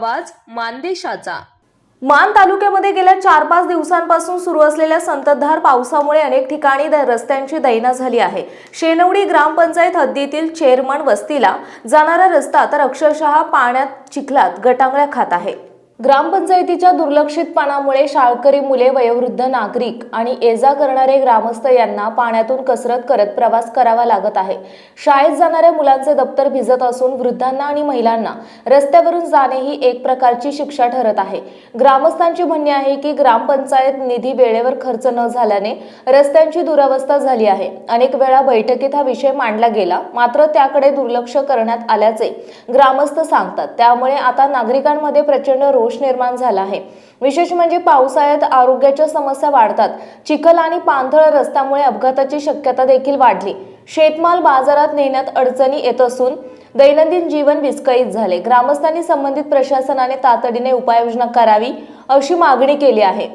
आवाज मानदेशाचा. मान तालुक्यामध्ये गेल्या चार पाच दिवसांपासून सुरू असलेल्या संततधार पावसामुळे अनेक ठिकाणी द- रस्त्यांची दैना झाली आहे. शेनवडी ग्रामपंचायत हद्दीतील चेअरमन वस्तीला जाणारा रस्ता तर अक्षरशः पाण्यात चिखलात गटांगळ्या खात आहे. ग्रामपंचायतीच्या दुर्लक्षितपणामुळे शाळकरी मुले वयोवृद्ध नागरिक आणि एजा करणारे ग्रामस्थ यांना पाण्यातून कसरत करत प्रवास करावा लागत आहे. शाळेत जाणाऱ्या मुलांचे दप्तर भिजत असून वृद्धांना आणि महिलांना रस्त्यावरून जाणे ही एक प्रकारची शिक्षा ठरत आहे. ग्रामस्थांची म्हणणे आहे की ग्रामपंचायत निधी वेळेवर खर्च न झाल्याने रस्त्यांची दुरावस्था झाली आहे. अनेक वेळा बैठकीत हा विषय मांडला गेला मात्र त्याकडे दुर्लक्ष करण्यात आल्याचे ग्रामस्थ सांगतात. त्यामुळे आता नागरिकांमध्ये प्रचंड रोष निर्माण झाला आहे. विशेष म्हणजे पावसाळ्यात आरोग्याच्या समस्या वाढतात. चिखल आणि पाणथळ रस्त्यामुळे अपघाताची शक्यता देखील वाढली. शेतमाल बाजारात नेण्यात अडचणी येत असून दैनंदिन जीवन विस्कळीत झाले. ग्रामस्थांनी संबंधित प्रशासनाने तातडीने उपाययोजना करावी अशी मागणी केली आहे.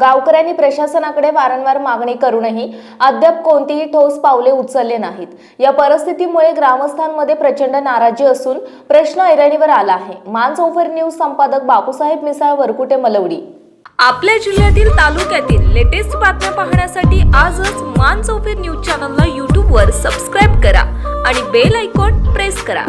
गावकऱ्यांनी प्रशासनाकडे वारंवार मागणी करूनही अद्याप कोणतीही ठोस पावले उचलले नाहीत. या परिस्थितीमुळे ग्रामस्थांमध्ये प्रचंड नाराजी असून प्रश्न ऐरणीवर आला आहे. मान चौफर न्यूज संपादक बापूसाहेब मिसाळ वरकुटे मलवडी. आपल्या जिल्ह्यातील तालुक्यातील लेटेस्ट बातम्या पाहण्यासाठी आजच मान चौफेर न्यूज चॅनलला यूट्यूबवर सबस्क्राईब करा आणि बेल आयकॉन प्रेस करा.